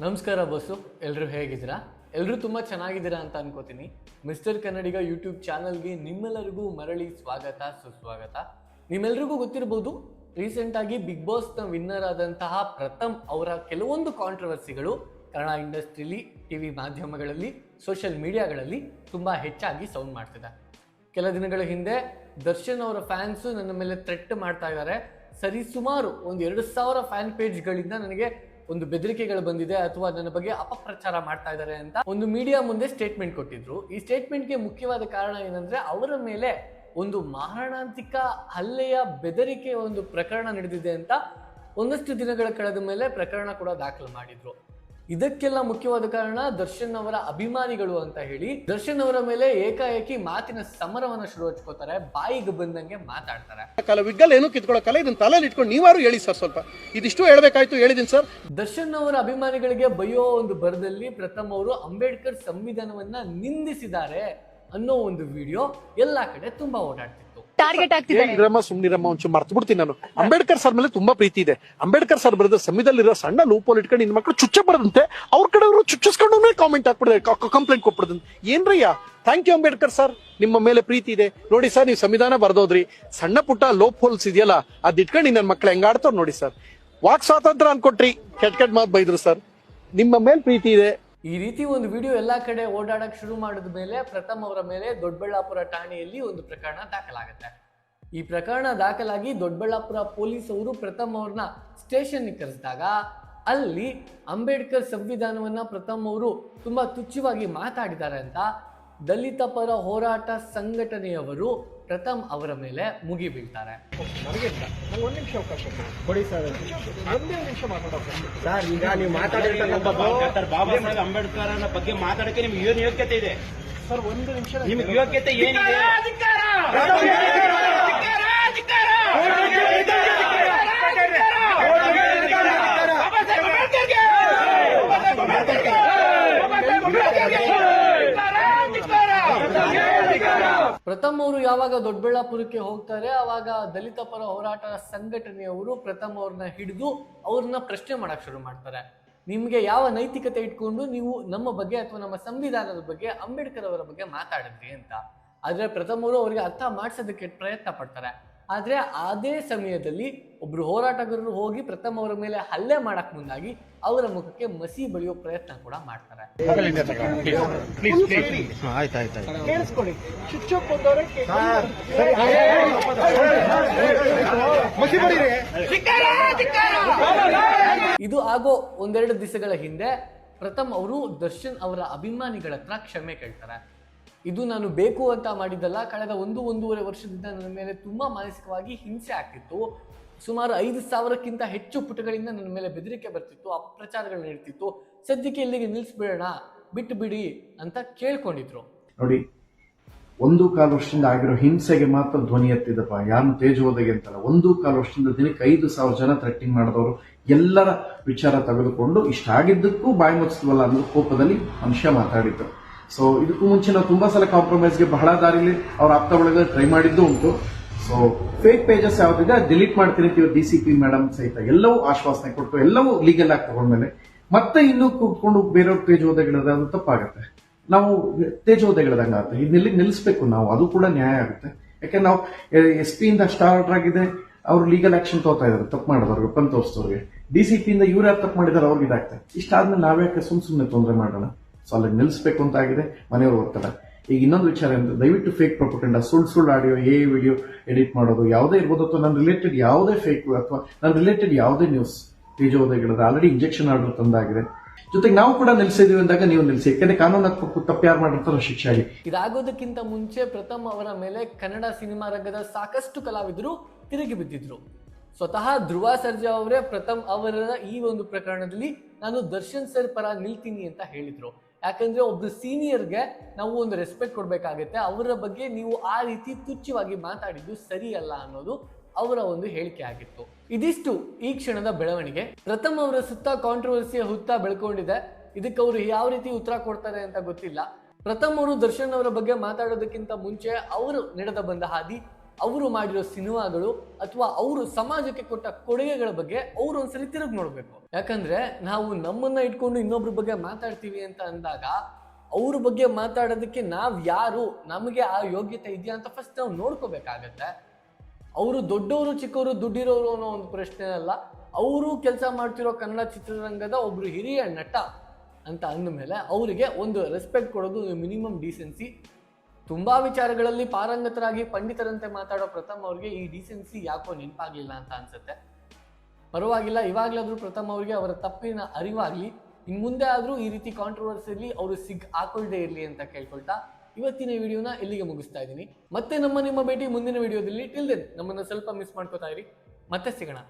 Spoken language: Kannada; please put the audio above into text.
ನಮಸ್ಕಾರ ಬಸ್ಸು ಎಲ್ಲರೂ ಹೇಗಿದ್ದೀರಾ? ಎಲ್ಲರೂ ತುಂಬ ಚೆನ್ನಾಗಿದ್ದೀರಾ ಅಂತ ಅನ್ಕೋತೀನಿ. ಮಿಸ್ಟರ್ ಕನ್ನಡಿಗ ಯೂಟ್ಯೂಬ್ ಚಾನಲ್ಗೆ ನಿಮ್ಮೆಲ್ಲರಿಗೂ ಮರಳಿ ಸ್ವಾಗತ, ಸುಸ್ವಾಗತ. ನಿಮ್ಮೆಲ್ರಿಗೂ ಗೊತ್ತಿರ್ಬೋದು ರೀಸೆಂಟಾಗಿ ಬಿಗ್ ಬಾಸ್ನ ವಿನ್ನರ್ ಆದಂತಹ ಪ್ರಥಮ್ ಅವರ ಕೆಲವೊಂದು ಕಾಂಟ್ರವರ್ಸಿಗಳು ಕನ್ನಡ ಇಂಡಸ್ಟ್ರಿಲಿ ಟಿ ವಿ ಮಾಧ್ಯಮಗಳಲ್ಲಿ ಸೋಷಿಯಲ್ ಮೀಡಿಯಾಗಳಲ್ಲಿ ತುಂಬ ಹೆಚ್ಚಾಗಿ ಸೌಂಡ್ ಮಾಡ್ತಿದೆ. ಕೆಲ ದಿನಗಳ ಹಿಂದೆ ದರ್ಶನ್ ಅವರ ಫ್ಯಾನ್ಸು ನನ್ನ ಮೇಲೆ ಥ್ರೆಟ್ ಮಾಡ್ತಾ ಇದ್ದಾರೆ. ಸರಿ, ಸುಮಾರು ಒಂದು ಎರಡು ಸಾವಿರ ಫ್ಯಾನ್ ಪೇಜ್ಗಳಿಂದ ನನಗೆ ಒಂದು ಬೆದರಿಕೆಗಳು ಬಂದಿದೆ ಅಥವಾ ನನ್ನ ಬಗ್ಗೆ ಅಪಪ್ರಚಾರ ಮಾಡ್ತಾ ಇದ್ದಾರೆ ಅಂತ ಒಂದು ಮೀಡಿಯಾ ಮುಂದೆ ಸ್ಟೇಟ್ಮೆಂಟ್ ಕೊಟ್ಟಿದ್ರು. ಈ ಸ್ಟೇಟ್ಮೆಂಟ್ಗೆ ಮುಖ್ಯವಾದ ಕಾರಣ ಏನಂದ್ರೆ ಅವರ ಮೇಲೆ ಒಂದು ಮಾರಣಾಂತಿಕ ಹಲ್ಲೆಯ ಬೆದರಿಕೆ ಒಂದು ಪ್ರಕರಣ ನಡೆದಿದೆ ಅಂತ ಒಂದಷ್ಟು ದಿನಗಳ ಕಳೆದ ಮೇಲೆ ಪ್ರಕರಣ ಕೂಡ ದಾಖಲು ಮಾಡಿದ್ರು. ಇದಕ್ಕೆಲ್ಲ ಮುಖ್ಯವಾದ ಕಾರಣ ದರ್ಶನ್ ಅವರ ಅಭಿಮಾನಿಗಳು ಅಂತ ಹೇಳಿ ದರ್ಶನ್ ಅವರ ಮೇಲೆ ಏಕಾಏಕಿ ಮಾತಿನ ಸಮರವನ್ನ ಶುರು ಹಚ್ಕೋತಾರೆ ಬಾಯಿಗೆ ಬಂದಂಗೆ ಮಾತಾಡ್ತಾರೆ. ಕಾಲ ವಿಗ್ಗಲ್ ಏನು ಕಿತ್ಕೊಳ್ಳೋಕಲ್ಲ ಇದನ್ನ ತಲೆಯಲ್ಲಿ ಇಟ್ಕೊಂಡು ನೀವಾರು ಹೇಳಿ ಸರ್ ಸ್ವಲ್ಪ. ಇದಿಷ್ಟು ಹೇಳ್ಬೇಕಾಯ್ತು ಹೇಳಿದೀನಿ ಸರ್. ದರ್ಶನ್ ಅವರ ಅಭಿಮಾನಿಗಳಿಗೆ ಬಯ್ಯೋ ಒಂದು ಬರದಲ್ಲಿ ಪ್ರಥಮ್ ಅವರು ಅಂಬೇಡ್ಕರ್ ಸಂವಿಧಾನವನ್ನ ನಿಂದಿಸಿದ್ದಾರೆ ಅನ್ನೋ ಒಂದು ವಿಡಿಯೋ ಎಲ್ಲಾ ಕಡೆ ತುಂಬಾ ಓಡಾಡ್ತಿತ್ತು ಟಾರ್ಗೆಟ್ ಆಗ್ತಿದ್ದಾರೆ ಇರಮ್ಮ ಸುಮ್ನಿರಮ್ಮ ಒಂಚೂರು ಮರ್ತು ಬಿಡ್ತೀನಿ ನಾನು. ಅಂಬೇಡ್ಕರ್ ಸರ್ ಮೇಲೆ ತುಂಬಾ ಪ್ರೀತಿ ಇದೆ. ಅಂಬೇಡ್ಕರ್ ಸರ್ ಬರೆದ ಸಂವಿಧಾನದಲ್ಲಿರೋ ಸಣ್ಣ ಲೂಪೋಲ್ ಇಟ್ಕೊಂಡು ನಿನ್ ಮಕ್ಕಳು ಚುಚ್ಚ ಬರದಂತೆ ಅವ್ರ ಕಡೆ ಅವರು ಚುಚ್ಚಿಸ್ಕೊಂಡು ಕಾಮೆಂಟ್ ಹಾಕ್ಬಿಡ್ತಾರೆ. ಕಂಪ್ಲೇಂಟ್ ಕೊಟ್ಬಿಡ್ದಂತೆ. ಏನ್ರಯ್ಯ? Thank you Ambedkar sir. ನಿಮ್ಮ ಮೇಲೆ ಪ್ರೀತಿ ಇದೆ. ನೋಡಿ ಸರ್ ನೀವು ಸಂವಿಧಾನ ಬರ್ದೋದ್ರಿ. ಸಣ್ಣ ಪುಟ್ಟ ಲೋಪ್ ಹೋಲ್ಸ್ ಇದೆಯಲ್ಲ ಅದ್ ಇಟ್ಕೊಂಡು ನನ್ನ ಮಕ್ಳು ಹೆಂಗಾಡ್ತಾವ್ ನೋಡಿ ಸರ್. ವಾಕ್ ಸ್ವಾತಂತ್ರ್ಯ ಅನ್ಕೊಟ್ರಿ. ಕೆಟ್ಟ ಕೆಟ್ಟ ಮಾತು ಬೈದ್ರು ಸರ್. ನಿಮ್ಮ ಮೇಲೆ ಪ್ರೀತಿ ಇದೆ. ಈ ರೀತಿ ಒಂದು ವಿಡಿಯೋ ಎಲ್ಲ ಕಡೆ ಓಡಾಡಕ್ಕೆ ಶುರು ಮಾಡಿದ ಮೇಲೆ ಪ್ರಥಮ್ ಅವರ ಮೇಲೆ ದೊಡ್ಡಬಳ್ಳಾಪುರ ಠಾಣೆಯಲ್ಲಿ ಒಂದು ಪ್ರಕರಣ ದಾಖಲಾಗುತ್ತೆ. ಈ ಪ್ರಕರಣ ದಾಖಲಾಗಿ ದೊಡ್ಡಬಳ್ಳಾಪುರ ಪೊಲೀಸ್ ಅವರು ಪ್ರಥಮ್ ಅವ್ರನ್ನ ಸ್ಟೇಷನ್ ಕರೆಸಿದಾಗ ಅಲ್ಲಿ ಅಂಬೇಡ್ಕರ್ ಸಂವಿಧಾನವನ್ನ ಪ್ರಥಮ್ ಅವರು ತುಂಬಾ ತುಚ್ಛವಾಗಿ ಮಾತಾಡಿದ್ದಾರೆ ಅಂತ ದಲಿತ ಪರ ಹೋರಾಟ ಸಂಘಟನೆಯವರು ಪ್ರಥಮ್ ಅವರ ಮೇಲೆ ಮುಗಿ ಬೀಳ್ತಾರೆ. ಒಂದ್ ನಿಮಿಷ ಅವಕಾಶ ಕೊಡಿ. ಸರ್. ಒಂದೇ ನಿಮಿಷ. ಮಾತಾಡೋಕೆ. ಸರ್ ಈಗ ನೀವು ಡಾಕ್ಟರ್ ಬಾಬಾ ಸಾಹೇಬ್ ಅಂಬೇಡ್ಕರ್ ಅನ್ನೋ ಬಗ್ಗೆ ಮಾತಾಡಕ್ಕೆ ನಿಮ್ಗೆ ಏನು ಯೋಗ್ಯತೆ ಇದೆ? ಸರ್ ಒಂದು ನಿಮಿಷ. ನಿಮ್ಗೆ ಯೋಗ್ಯತೆ ಏನಿದೆ? ಪ್ರಥಮ್ ಅವರು ಯಾವಾಗ ದೊಡ್ಡಬಳ್ಳಾಪುರಕ್ಕೆ ಹೋಗ್ತಾರೆ ಆವಾಗ ದಲಿತ ಪರ ಹೋರಾಟ ಸಂಘಟನೆಯವರು ಪ್ರಥಮ್ ಅವ್ರನ್ನ ಹಿಡಿದು ಅವ್ರನ್ನ ಪ್ರಶ್ನೆ ಮಾಡಕ್ ಶುರು ಮಾಡ್ತಾರೆ. ನಿಮಗೆ ಯಾವ ನೈತಿಕತೆ ಇಟ್ಕೊಂಡು ನೀವು ನಮ್ಮ ಬಗ್ಗೆ ಅಥವಾ ನಮ್ಮ ಸಂವಿಧಾನದ ಬಗ್ಗೆ, ಅಂಬೇಡ್ಕರ್ ಅವರ ಬಗ್ಗೆ ಮಾತಾಡಿದ್ರಿ ಅಂತ. ಆದರೆ ಪ್ರಥಮ್ ಅವರು ಅವರಿಗೆ ಅರ್ಥ ಮಾಡಿಸೋದಕ್ಕೆ ಪ್ರಯತ್ನ ಪಡ್ತಾರೆ. ಆದ್ರೆ ಅದೇ ಸಮಯದಲ್ಲಿ ಒಬ್ಬರು ಹೋರಾಟಗಾರರು ಹೋಗಿ ಪ್ರಥಮ್ ಅವರ ಮೇಲೆ ಹಲ್ಲೆ ಮಾಡಕ್ ಮುಂದಾಗಿ ಅವರ ಮುಖಕ್ಕೆ ಮಸಿ ಬಳಿಯೋ ಪ್ರಯತ್ನ ಕೂಡ ಮಾಡ್ತಾರೆ. ಇದು ಆಗೋ ಒಂದೆರಡು ದಿವಸಗಳ ಹಿಂದೆ ಪ್ರಥಮ್ ಅವರು ದರ್ಶನ್ ಅವರ ಅಭಿಮಾನಿಗಳ ಹತ್ರ ಕ್ಷಮೆ ಕೇಳ್ತಾರೆ. ಇದು ನಾನು ಬೇಕು ಅಂತ ಮಾಡಿದ್ದಲ್ಲ, ಕಳೆದ ಒಂದು ಒಂದೂವರೆ ವರ್ಷದಿಂದ ನನ್ನ ಮೇಲೆ ತುಂಬ ಮಾನಸಿಕವಾಗಿ ಹಿಂಸೆ ಆಗ್ತಿತ್ತು. ಸುಮಾರು ಐದು ಸಾವಿರಕ್ಕಿಂತ ಹೆಚ್ಚು ಪುಟಗಳಿಂದ ನನ್ನ ಮೇಲೆ ಬೆದರಿಕೆ ಬರ್ತಿತ್ತು ಅಪಪ್ರಚಾರಗಳು ನಡೀತಿತ್ತು. ಸದ್ಯಕ್ಕೆ ಇಲ್ಲಿಗೆ ನಿಲ್ಲಿಸ್ಬಿಡೋಣ ಬಿಟ್ಟು ಬಿಡಿ ಅಂತ ಕೇಳ್ಕೊಂಡಿದ್ರು. ನೋಡಿ, ಒಂದು ಕಾಲು ವರ್ಷದಿಂದ ಆಗಿರೋ ಹಿಂಸೆಗೆ ಮಾತ್ರ ಧ್ವನಿ ಎತ್ತಿದಪ್ಪ ಯಾರು ತೇಜೋದಗೆ ಅಂತಲ್ಲ, ಒಂದು ಕಾಲು ವರ್ಷದಿಂದ ದಿನಕ್ಕೆ ಐದು ಸಾವಿರ ಜನ ಥ್ರೆಟ್ಟಿಂಗ್ ಮಾಡಿದವರು, ಎಲ್ಲರ ವಿಚಾರ ತೆಗೆದುಕೊಂಡು ಇಷ್ಟ ಆಗಿದ್ದಕ್ಕೂ ಬಾಯಿ ಮುಚ್ಚಿದ್ವಲ್ಲ ಅನ್ನೋ ಕೋಪದಲ್ಲಿ ಮನುಷ್ಯ ಮಾತಾಡಿದ್ದು ಸೊ ಇದಕ್ಕೂ ಮುಂಚೆ ನಾವು ತುಂಬಾ ಸಲ ಕಾಂಪ್ರಮೈಸ್ಗೆ ಬಹಳ ದಾರಿಲಿ ಅವ್ರ ಆಪ್ತ ಒಳಗೆ ಟ್ರೈ ಮಾಡಿದ್ದು ಉಂಟು. ಸೊ ಫೇಕ್ ಪೇಜಸ್ ಯಾವ್ದಿದೆ ಡಿಲೀಟ್ ಮಾಡ್ತೀನಿ ಡಿ ಸಿ ಪಿ ಮೇಡಮ್ ಸಹಿತ. ಎಲ್ಲವೂ ಆಶ್ವಾಸನೆ ಕೊಟ್ಟು, ಎಲ್ಲವೂ ಲೀಗಲ್ ಆಗಿ ತಗೊಂಡ್ಮೇಲೆ ಮತ್ತೆ ಇನ್ನೂ ಕೂತ್ಕೊಂಡು ಬೇರೆಯವ್ರ ಓದಗಿಡೋದು ಅದು ತಪ್ಪಾಗುತ್ತೆ. ನಾವು ತೇಜ್ ಆಗುತ್ತೆ ಇದನ್ನೆಲ್ಲಿ ನಿಲ್ಲಿಸಬೇಕು ನಾವು. ಅದು ಕೂಡ ನ್ಯಾಯ ಆಗುತ್ತೆ. ಯಾಕೆ ನಾವು ಎಸ್ ಪಿ ಇಂದ ಸ್ಟಾರ್ ಆರ್ಡರ್ ಆಗಿದೆ, ಅವ್ರು ಲೀಗಲ್ ಆಕ್ಷನ್ ತಗೋತಾ ಇದಾರೆ, ತಪ್ಪು ಮಾಡೋದವ್ರಿಗೆ ಪನ್ ತೋರಿಸಿದವ್ರಿಗೆ ಡಿ ಸಿ ಪಿ ಇಂದ ಇವ್ರು ಯಾರು ತಪ್ಪು ಮಾಡಿದಾರೆ, ಅವ್ರಿಗೆ ಇದಾಗ್ತದೆ. ಇಷ್ಟಾದ್ಮೇಲೆ ನಾವ್ಯಾಕೆ ಸುಮ್ ಸುಮ್ಮನೆ ತೊಂದರೆ ಮಾಡೋಣ? ಸೊ ಅಲ್ಲಿ ನಿಲ್ಲಿಸಬೇಕು ಅಂತ ಆಗಿದೆ ಮನೆಯವರು ಹೋಗ್ತಾರೆ ಈಗ ಇನ್ನೊಂದು ವಿಚಾರ ಏನಂದ್ರೆ, ದಯವಿಟ್ಟು ಫೇಕ್ ಪ್ರೊಪೋಟೆಂಡ ಸುಳ್ಳು ಸುಳ್ಳು ಆಡಿಯೋ ಏ ವಿಡಿಯೋ ಎಡಿಟ್ ಮಾಡೋದು, ಯಾವುದೇ ಇರ್ಬೋದು, ಅಥವಾ ನನ್ನ ರಿಲೇಟೆಡ್ ಯಾವುದೇ ಫೇಕ್ ಅಥವಾ ನನ್ನ ರಿಲೇಟೆಡ್ ಯಾವುದೇ ನ್ಯೂಸ್ ತೇಜೋದಯಗಳದ ಆಲ್ರೆಡಿ ಇಂಜೆಕ್ಷನ್ ಆರ್ಡರ್ ತಂದಾಗಿದೆ. ಜೊತೆಗೆ ನಾವು ಕೂಡ ನಿಲ್ಸಿದೀವಿ ಅಂದಾಗ ನೀವು ನಿಲ್ಸಿ, ಯಾಕಂದ್ರೆ ಕಾನೂನು ತಪ್ಪು ಯಾರು ಮಾಡಿರ್ತಾರೋ ಶಿಕ್ಷೆ ಆಗಿ ಇದಾಗೋದಕ್ಕಿಂತ ಮುಂಚೆ ಪ್ರಥಮ್ ಅವರ ಮೇಲೆ ಕನ್ನಡ ಸಿನಿಮಾ ರಂಗದ ಸಾಕಷ್ಟು ಕಲಾವಿದರು ತಿರುಗಿ ಬಿದ್ದಿದ್ರು. ಸ್ವತಃ ಧ್ರುವ ಸರ್ಜಾ ಅವರೇ ಪ್ರಥಮ್ ಅವರ ಈ ಒಂದು ಪ್ರಕರಣದಲ್ಲಿ, ನಾನು ದರ್ಶನ್ ಸರ್ ಪರ ನಿಲ್ತೀನಿ ಅಂತ ಹೇಳಿದ್ರು. ಯಾಕಂದ್ರೆ ಒಬ್ರು ಸೀನಿಯರ್ಗೆ ನಾವು ಒಂದು ರೆಸ್ಪೆಕ್ಟ್ ಕೊಡಬೇಕಾಗತ್ತೆ. ಅವರ ಬಗ್ಗೆ ನೀವು ಆ ರೀತಿ ತುಚ್ಛವಾಗಿ ಮಾತಾಡಿದ್ದು ಸರಿಯಲ್ಲ ಅನ್ನೋದು ಅವರ ಒಂದು ಹೇಳಿಕೆ ಆಗಿತ್ತು. ಇದಿಷ್ಟು ಈ ಕ್ಷಣದ ಬೆಳವಣಿಗೆ. ಪ್ರಥಮ್ ಅವರ ಸುತ್ತ ಕಾಂಟ್ರವರ್ಸಿಯ ಹುತ್ತ ಬೆಳ್ಕೊಂಡಿದೆ. ಇದಕ್ಕೆ ಅವರು ಯಾವ ರೀತಿ ಉತ್ತರ ಕೊಡ್ತಾರೆ ಅಂತ ಗೊತ್ತಿಲ್ಲ. ಪ್ರಥಮ್ ಅವರು ದರ್ಶನ್ ಅವರ ಬಗ್ಗೆ ಮಾತಾಡೋದಕ್ಕಿಂತ ಮುಂಚೆ ಅವರು ನಡೆದ ಬಂದ ಹಾದಿ ಅವರು ಮಾಡಿರೋ ಸಿನಿಮಾಗಳು ಅಥವಾ ಅವರು ಸಮಾಜಕ್ಕೆ ಕೊಟ್ಟ ಕೊಡುಗೆಗಳ ಬಗ್ಗೆ ಅವರು ಒಂದ್ಸರಿ ತಿರುಗಿ ನೋಡಬೇಕು. ಯಾಕಂದ್ರೆ ನಾವು ನಮ್ಮನ್ನ ಇಟ್ಕೊಂಡು ಇನ್ನೊಬ್ರ ಬಗ್ಗೆ ಮಾತಾಡ್ತೀವಿ ಅಂತ ಅಂದಾಗ ಅವ್ರ ಬಗ್ಗೆ ಮಾತಾಡೋದಕ್ಕೆ ನಾವ್ ಯಾರು, ನಮಗೆ ಆ ಯೋಗ್ಯತೆ ಇದೆಯಾ ಅಂತ ಫಸ್ಟ್ ನಾವು ನೋಡ್ಕೋಬೇಕಾಗತ್ತೆ. ಅವರು ದೊಡ್ಡವರು, ಚಿಕ್ಕವರು ದುಡ್ಡಿರೋರು ಅನ್ನೋ ಒಂದು ಪ್ರಶ್ನೆ ಅಲ್ಲ. ಅವರು ಕೆಲಸ ಮಾಡ್ತಿರೋ ಕನ್ನಡ ಚಿತ್ರರಂಗದ ಒಬ್ರು ಹಿರಿಯ ನಟ ಅಂತ ಅಂದಮೇಲೆ ಅವರಿಗೆ ಒಂದು ರೆಸ್ಪೆಕ್ಟ್ ಕೊಡೋದು ಮಿನಿಮಮ್ ಡೀಸೆನ್ಸಿ ತುಂಬಾ ವಿಚಾರಗಳಲ್ಲಿ ಪಾರಂಗತರಾಗಿ ಪಂಡಿತರಂತೆ ಮಾತಾಡೋ ಪ್ರಥಮ್ ಅವ್ರಿಗೆ ಈ ಡಿಸೆನ್ಸಿ ಯಾಕೋ ನೆನಪಾಗ್ಲಿಲ್ಲ ಅಂತ ಅನ್ಸುತ್ತೆ. ಪರವಾಗಿಲ್ಲ, ಇವಾಗ್ಲಾದ್ರೂ ಪ್ರಥಮ್ ಅವರಿಗೆ ಅವರ ತಪ್ಪಿನ ಅರಿವಾಗ್ಲಿ, ಇನ್ ಮುಂದೆ ಆದ್ರೂ ಈ ರೀತಿ ಕಾಂಟ್ರವರ್ಸಿಲಿ ಅವರು ಸಿಗ್ ಹಾಕೊಳ್ದೇ ಇರಲಿ ಅಂತ ಕೇಳ್ಕೊಳ್ತಾ ಇವತ್ತಿನ ವಿಡಿಯೋನ ಇಲ್ಲಿಗೆ ಮುಗಿಸ್ತಾ ಇದ್ದೀನಿ. ಮತ್ತೆ ನಮ್ಮ ನಿಮ್ಮ ಭೇಟಿ ಮುಂದಿನ ವಿಡಿಯೋದಲ್ಲಿ. ಟಿಲ್ ದೆನ್ ನಮ್ಮನ್ನ ಸ್ವಲ್ಪ ಮಿಸ್ ಮಾಡ್ಕೋತಾ ಇರಿ. ಮತ್ತೆ ಸಿಗೋಣ.